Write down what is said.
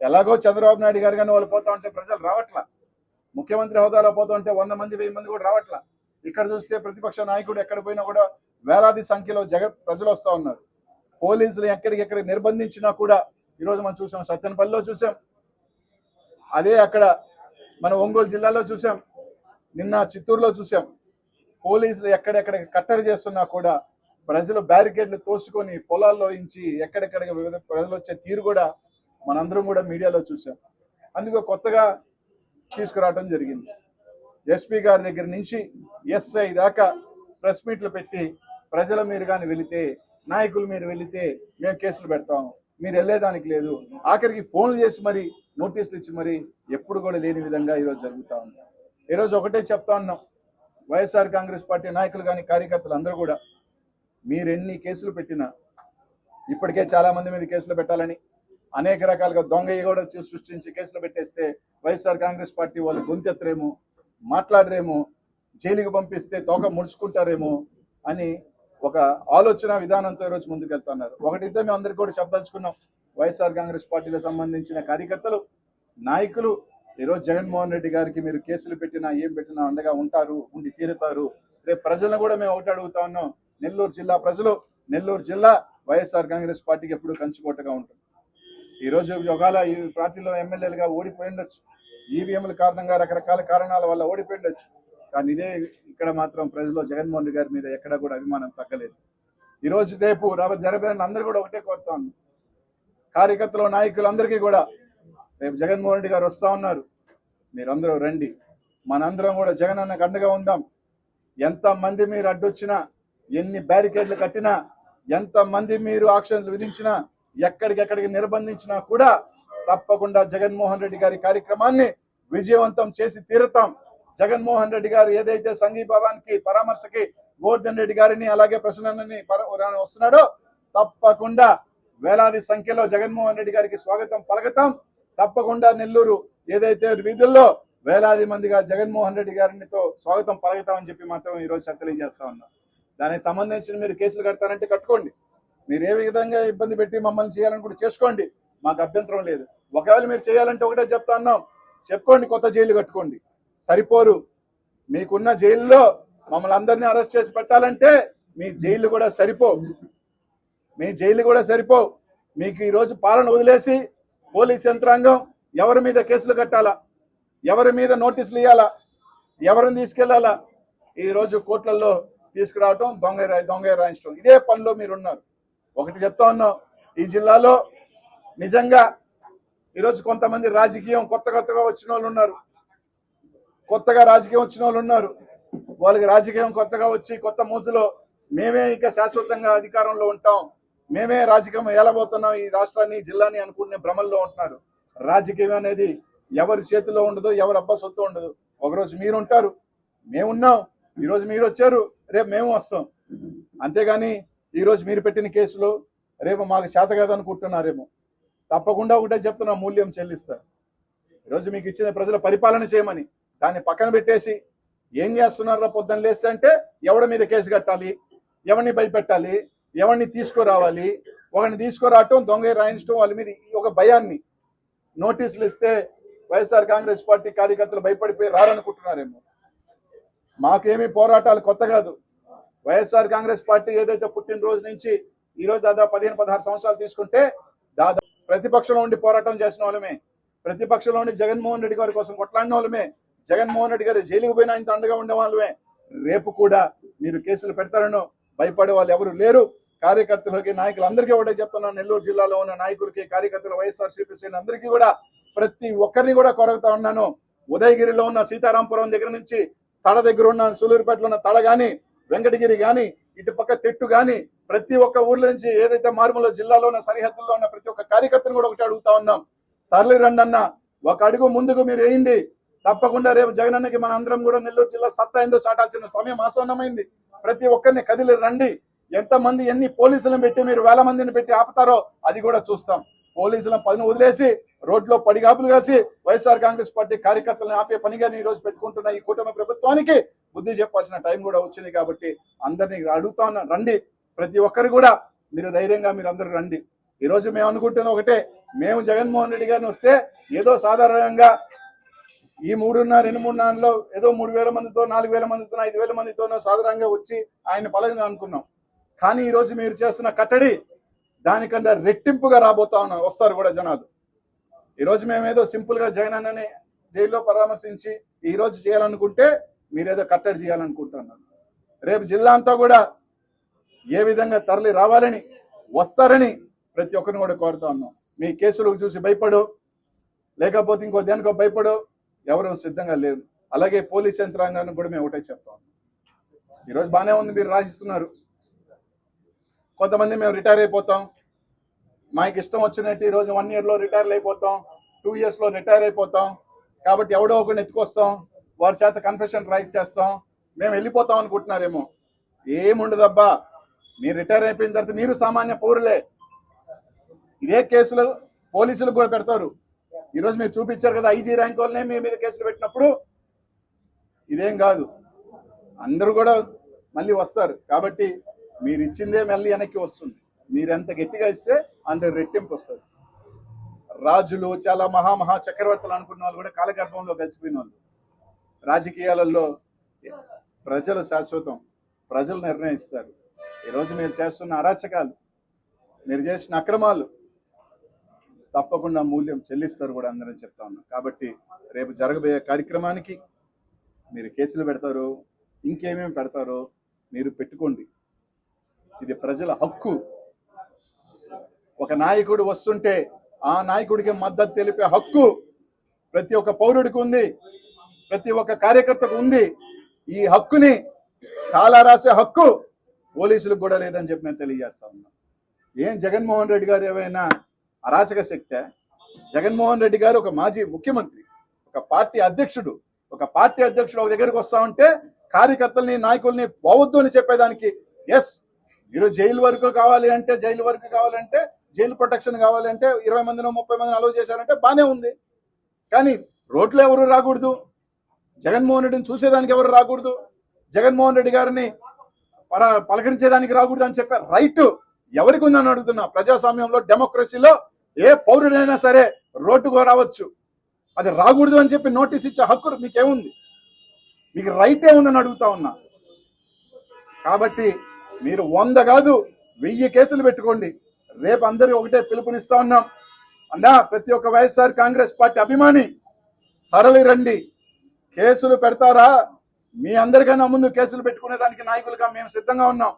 ఎలాగో చంద్రబాబు నాయుడు గారు కానీ వాళ్ళు పోతా ఉంటే ప్రజలు రావట్లా. ముఖ్యమంత్రి హోదాలో పోతా ఉంటే వంద మంది వెయ్యి మంది కూడా రావట్లా. ఇక్కడ చూస్తే ప్రతిపక్ష నాయకుడు ఎక్కడ పోయినా కూడా వేలాది సంఖ్యలో జగ ప్రజలు వస్తూ ఉన్నారు. పోలీసులు ఎక్కడికెక్కడ నిర్బంధించినా కూడా ఈరోజు మనం చూసాం సత్తెనపల్లిలో చూసాం. అదే అక్కడ మన ఒంగోలు జిల్లాలో చూసాం. నిన్న చిత్తూరులో చూసాం. పోలీసులు ఎక్కడెక్కడ కట్టడి చేస్తున్నా కూడా ప్రజలు బ్యారికేడ్లు తోసుకొని పొలాల్లో ఇంచి ఎక్కడెక్కడ వివిధ ప్రజలు వచ్చే తీరు కూడా మనందరం కూడా మీడియాలో చూసాం. అందుకు కొత్తగా తీసుకురావడం జరిగింది. ఎస్పీ గారి దగ్గర నుంచి ఎస్ఐ దాకా ప్రెస్ మీట్లు పెట్టి ప్రజల మీరు కానీ వెళితే నాయకులు మీరు వెళితే మేము కేసులు పెడతాం. మీరు వెళ్ళేదానికి లేదు. ఆఖరికి ఫోన్లు చేసి మరి నోటీసులు ఇచ్చి మరి ఎప్పుడు కూడా లేని విధంగా ఈరోజు జరుగుతా ఉంది. ఈరోజు ఒకటే చెప్తా ఉన్నాం. వైఎస్ఆర్ కాంగ్రెస్ పార్టీ నాయకులు కానీ కార్యకర్తలు అందరూ కూడా మీరు ఎన్ని కేసులు పెట్టినా ఇప్పటికే చాలా మంది మీద కేసులు పెట్టాలని అనేక రకాలుగా దొంగ కూడా సృష్టించి కేసులు పెట్టేస్తే వైఎస్ఆర్ కాంగ్రెస్ పార్టీ వాళ్ళు గొంతెత్తరేమో మాట్లాడరేమో జైలుకి పంపిస్తే తోక ముడుచుకుంటారేమో అని ఒక ఆలోచన విధానంతో ఈరోజు ముందుకు వెళ్తున్నారు ఒకటితో మేము అందరికీ కూడా చెప్పదలుచుకున్నాం. వైఎస్ఆర్ కాంగ్రెస్ పార్టీకి సంబంధించిన కార్యకర్తలు నాయకులు ఈరోజు జగన్మోహన్ రెడ్డి గారికి మీరు కేసులు పెట్టినా ఏం పెట్టినా అండగా ఉంటారు ఉండి తీరుతారు. రేపు ప్రజలను కూడా మేము ఒకటి అడుగుతా ఉన్నాం. నెల్లూరు జిల్లా ప్రజలు నెల్లూరు జిల్లా వైఎస్ఆర్ కాంగ్రెస్ పార్టీకి ఎప్పుడు కంచుకోటగా ఉంటుంది ఈ రోజు ఒకవేళ ఈ పార్టీలో ఎమ్మెల్యేలుగా ఓడిపోయి ఉండొచ్చు. ఈవీఎంల కారణంగా రకరకాల కారణాల వల్ల ఓడిపోయి ఉండొచ్చు. కానీ ఇదే ఇక్కడ మాత్రం ప్రజలు జగన్మోహన్ రెడ్డి గారి మీద ఎక్కడ కూడా అభిమానం తగ్గలేదు. ఈ రోజు రేపు రాబోయే జరగబోయే అందరూ కూడా ఒకటే కోరుతా కార్యకర్తలు నాయకులందరికీ కూడా రేపు జగన్మోహన్ రెడ్డి గారు వస్తా ఉన్నారు. మీరందరూ రండి. మనందరం కూడా జగన్ అన్నకు అండగా ఉందాం. ఎంత మంది మీరు అడ్డొచ్చినా ఎన్ని బ్యారికేడ్లు కట్టినా ఎంత మంది మీరు ఆక్షన్లు విధించినా ఎక్కడికెక్కడికి నిర్బంధించినా కూడా తప్పకుండా జగన్మోహన్ రెడ్డి గారి కార్యక్రమాన్ని విజయవంతం చేసి తీరుతాం. జగన్మోహన్ రెడ్డి గారు ఏదైతే సంఘీభావానికి పరామర్శకి గోవర్ధన్ రెడ్డి గారిని అలాగే ప్రసన్నని వస్తున్నాడో తప్పకుండా వేలాది సంఖ్యలో జగన్మోహన్ రెడ్డి గారికి స్వాగతం పలకతాం. తప్పకుండా నెల్లూరు ఏదైతే వీధుల్లో వేలాది మందిగా జగన్మోహన్ రెడ్డి గారినితో స్వాగతం పలకతామని చెప్పి మాత్రం ఈ రోజు తెలియజేస్తా ఉన్నా. దానికి సంబంధించిన మీరు కేసులు కడతారంటే కట్టుకోండి. మీరు ఏ విధంగా ఇబ్బంది పెట్టి మమ్మల్ని చేయాలని కూడా చేసుకోండి. మాకు అభ్యంతరం లేదు. ఒకవేళ మీరు చేయాలంటే ఒకటే చెప్తా అన్నాం. చెప్పుకోండి కొత్త జైలు కట్టుకోండి. సరిపోరు. మీకున్న జైల్లో మమ్మల్ని అందరినీ అరెస్ట్ చేసి పెట్టాలంటే మీ జైలు కూడా సరిపో మీ జైలు కూడా సరిపో మీకు ఈరోజు పాలన వదిలేసి పోలీస్ యంత్రాంగం ఎవరి మీద కేసులు కట్టాలా? ఎవరి మీద నోటీసులు ఇవ్వాలా ఎవరిని తీసుకెళ్ళాలా? ఈరోజు కోర్టులలో తీసుకురావటం దొంగ దొంగ రాయించడం ఇదే పనిలో మీరు ఉన్నారు ఒకటి చెప్తా ఉన్నాం. ఈ జిల్లాలో నిజంగా ఈరోజు కొంతమంది రాజకీయం కొత్త కొత్తగా వచ్చిన వాళ్ళు ఉన్నారు. కొత్తగా రాజకీయం వచ్చిన వాళ్ళు ఉన్నారు. వాళ్ళకి రాజకీయం కొత్తగా వచ్చి కొత్త మూసులో మేమే ఇక శాశ్వతంగా అధికారంలో ఉంటాం. మేమే రాజకీయం ఏలబోతున్నాం ఈ రాష్ట్రాన్ని జిల్లాని అనుకునే భ్రమల్లో ఉంటున్నారు. రాజకీయం అనేది ఎవరి చేతిలో ఉండదు ఎవరి అబ్బా సొత్తు ఉండదు. ఒకరోజు మీరు ఉంటారు మేమున్నాం. ఈరోజు మీరు వచ్చారు రేపు మేము వస్తాం. అంతేగాని ఈరోజు మీరు పెట్టిన కేసులో రేపు మాకు చేత కాదనుకుంటున్నారేమో. తప్పకుండా ఒకటే చెప్తున్నా మూల్యం చెల్లిస్తారు. ఈరోజు మీకు ఇచ్చిన ప్రజల పరిపాలన చేయమని దాన్ని పక్కన పెట్టేసి ఏం చేస్తున్నారా పొద్దున్న లేస్తే అంటే ఎవడి మీద కేసు కట్టాలి ఎవరిని భయపెట్టాలి ఎవరిని తీసుకురావాలి ఒకరిని తీసుకురావటం దొంగ రాయించడం వాళ్ళ మీద ఈ ఒక భయాన్ని నోటీసులు ఇస్తే వైఎస్ఆర్ కాంగ్రెస్ పార్టీ కార్యకర్తలు భయపడిపోయి రారనుకుంటున్నారేమో. మాకేమీ పోరాటాలు కొత్త కాదు. వైఎస్ఆర్ కాంగ్రెస్ పార్టీ ఏదైతే పుట్టినరోజు నుంచి ఈ రోజు దాదాపు పదిహేను పదహారు సంవత్సరాలు తీసుకుంటే దాదాపు ప్రతిపక్షంలో ఉండి పోరాటం చేసిన వాళ్ళమే. ప్రతిపక్షంలో ఉండి జగన్మోహన్ రెడ్డి గారి కోసం కొట్లాడిన వాళ్ళమే. జగన్మోహన్ రెడ్డి గారు జైలుకు పోయినా ఇంత అండగా ఉండే వాళ్ళమే. రేపు కూడా మీరు కేసులు పెడతారనో భయపడే వాళ్ళు ఎవరు లేరు. కార్యకర్తలకి నాయకులందరికీ ఒకటే చెప్తున్నాను. నెల్లూరు జిల్లాలో ఉన్న నాయకులకి కార్యకర్తలు వైఎస్ఆర్ శ్రీకృష్ణ అందరికీ కూడా ప్రతి ఒక్కరిని కూడా కొరగుతా ఉన్నాను. ఉదయగిరిలో ఉన్న సీతారాంపురం దగ్గర నుంచి తడ దగ్గర ఉన్న సూలూరుపేటలో ఉన్న తడ కానీ వెంకటగిరి గాని ఇటు పక్క తెట్టు గాని ప్రతి ఒక్క ఊర్ల నుంచి ఏదైతే మారుమూల జిల్లాలో ఉన్న సరిహద్దుల్లో ఉన్న ప్రతి ఒక్క కార్యకర్తను కూడా ఒకటి అడుగుతా ఉన్నాం. తరలి రండి అన్న ఒక అడుగు ముందుకు మీరు వేయండి. తప్పకుండా రేపు జగనన్నకి మన అందరం కూడా నెల్లూరు జిల్లా సత్తా ఏందో చాటాల్సిన సమయం ఆసన్నమైంది. ప్రతి ఒక్కరిని కదిలి రండి. ఎంత మంది ఎన్ని పోలీసులను పెట్టి మీరు వేల మందిని పెట్టి ఆపుతారో అది కూడా చూస్తాం. పోలీసులను పదును వదిలేసి రోడ్లో పడిగాపులు కాసి వైఎస్ఆర్ కాంగ్రెస్ పార్టీ కార్యకర్తలను ఆపే పనిగా ఈ రోజు పెట్టుకుంటున్న ఈ కూటమి ప్రభుత్వానికి బుద్ధి చెప్పాల్సిన టైం కూడా వచ్చింది కాబట్టి అందరినీ అడుగుతా ఉన్నా రండి. ప్రతి ఒక్కరు కూడా మీరు ధైర్యంగా మీరు అందరూ రండి. ఈ రోజు మేము అనుకుంటున్న ఒకటే మేము జగన్మోహన్ రెడ్డి గారిని వస్తే ఏదో సాధారణంగా ఈ మూడున్నర రెండు మూడున్నరలో ఏదో మూడు వేల మందితో నాలుగు వేల మందితో ఐదు వేల మందితోనో సాధారణంగా వచ్చి ఆయన పలంగా అనుకున్నాం. కానీ ఈ రోజు మీరు చేస్తున్న కట్టడి దానికన్నా రెట్టింపుగా రాబోతా ఉన్నాం వస్తారు కూడా జనాలు. ఈరోజు మేమేదో మేము ఏదో జగన్ అన్నని జైల్లో పరామర్శించి ఈరోజు చేయాలనుకుంటే మీరేదో కట్టడి చేయాలనుకుంటున్నారు. రేపు జిల్లా అంతా కూడా ఏ విధంగా తరలి రావాలని వస్తారని ప్రతి ఒక్కరిని కూడా కోరుతా ఉన్నాం. మీ కేసులకు చూసి భయపడు లేకపోతే ఇంకో దేనికో భయపడు ఎవరు సిద్ధంగా లేరు. అలాగే పోలీస్ యంత్రాంగాన్ని కూడా మేము ఒకటే చెప్తాం ఈరోజు బాగానే ఉంది మీరు రాసిస్తున్నారు. కొంతమంది మేము రిటైర్ అయిపోతాం. మాకు ఇష్టం వచ్చినట్టు ఈరోజు వన్ ఇయర్లో రిటైర్ అయిపోతాం. టూ ఇయర్స్లో రిటైర్ అయిపోతాం. కాబట్టి ఎవడో ఒకరిని ఎత్తుకొస్తాం. వారి చేత కన్ఫెషన్ రైట్ చేస్తాం. మేము వెళ్ళిపోతాం అనుకుంటున్నారేమో. ఏముండదబ్బా. మీరు రిటైర్ అయిపోయిన తర్వాత మీరు సామాన్య పౌరులే. ఇదే కేసులు పోలీసులు కూడా పెడతారు. ఈరోజు మీరు చూపించారు కదా ఐజీ ర్యాంక్ వాళ్ళనే మీ మీద కేసులు పెట్టినప్పుడు. ఇదేం కాదు. అందరూ కూడా మళ్ళీ వస్తారు. కాబట్టి మీరు ఇచ్చిందే మళ్ళీ వెనక్కి వస్తుంది. మీరు ఎంత గట్టిగా ఇస్తే అంత రెట్టింపు వస్తుంది. రాజులు చాలా మహా మహా చక్రవర్తులు అనుకున్న వాళ్ళు కూడా కాలగర్భంలో కలిసిపోయిన వాళ్ళు. రాజకీయాలలో ప్రజలు శాశ్వతం ప్రజలు నిర్ణయిస్తారు. ఈరోజు మీరు చేస్తున్న అరాచకాలు మీరు చేసిన అక్రమాలు తప్పకుండా మూల్యం చెల్లిస్తారు కూడా అందరం చెప్తా ఉన్నాం. కాబట్టి రేపు జరగబోయే కార్యక్రమానికి మీరు కేసులు పెడతారు ఇంకేమేమి పెడతారో మీరు పెట్టుకోండి. ఇది ప్రజల హక్కు. ఒక నాయకుడు వస్తుంటే ఆ నాయకుడికి మద్దతు తెలిపే హక్కు ప్రతి ఒక్క పౌరుడికి ఉంది ప్రతి ఒక్క కార్యకర్తకు ఉంది. ఈ హక్కుని చాలా రాసే హక్కు పోలీసులకు కూడా లేదని చెప్పి నేను తెలియజేస్తా ఉన్నా. ఏం జగన్మోహన్ రెడ్డి గారు ఏమైనా అరాచక శక్తే? జగన్మోహన్ రెడ్డి గారు ఒక మాజీ ముఖ్యమంత్రి ఒక పార్టీ అధ్యక్షుడు ఒక పార్టీ అధ్యక్షుడు ఒక దగ్గరికి వస్తా ఉంటే కార్యకర్తల్ని నాయకుల్ని పోవద్దు అని చెప్పేదానికి ఎస్ మీరు జైలు వరకు కావాలి అంటే జైలు వరకు కావాలంటే జైలు ప్రొటెక్షన్ కావాలంటే ఇరవై మందినో ముప్పై మందిని అలౌ చేశారంటే బాగానే ఉంది. కానీ రోడ్లు ఎవరు రాకూడదు? జగన్మోహన్ రెడ్డిని చూసేదానికి ఎవరు రాకూడదు? జగన్మోహన్ రెడ్డి గారిని పర పలకరించేదానికి రాకూడదు అని చెప్పే రైట్. ఎవరికి ఉందని అడుగుతున్నా? ప్రజాస్వామ్యంలో డెమోక్రసీలో ఏ పౌరుడైనా సరే రోడ్డుకు రావచ్చు. అది రాకూడదు అని చెప్పి నోటీస్ ఇచ్చే హక్కు మీకేముంది? మీకు రైట్ ఏముందని అడుగుతా ఉన్నా. కాబట్టి మీరు వంద కాదు వెయ్యి కేసులు పెట్టుకోండి. రేపు అందరి ఒకటే పిలుపునిస్తా ఉన్నాం. అన్నా ప్రతి ఒక్క వైఎస్ఆర్ కాంగ్రెస్ పార్టీ అభిమాని తరలి రండి. కేసులు పెడతారా? మీ అందరికన్నా ముందు కేసులు పెట్టుకునే దానికి నాయకులుగా మేము సిద్ధంగా ఉన్నాం.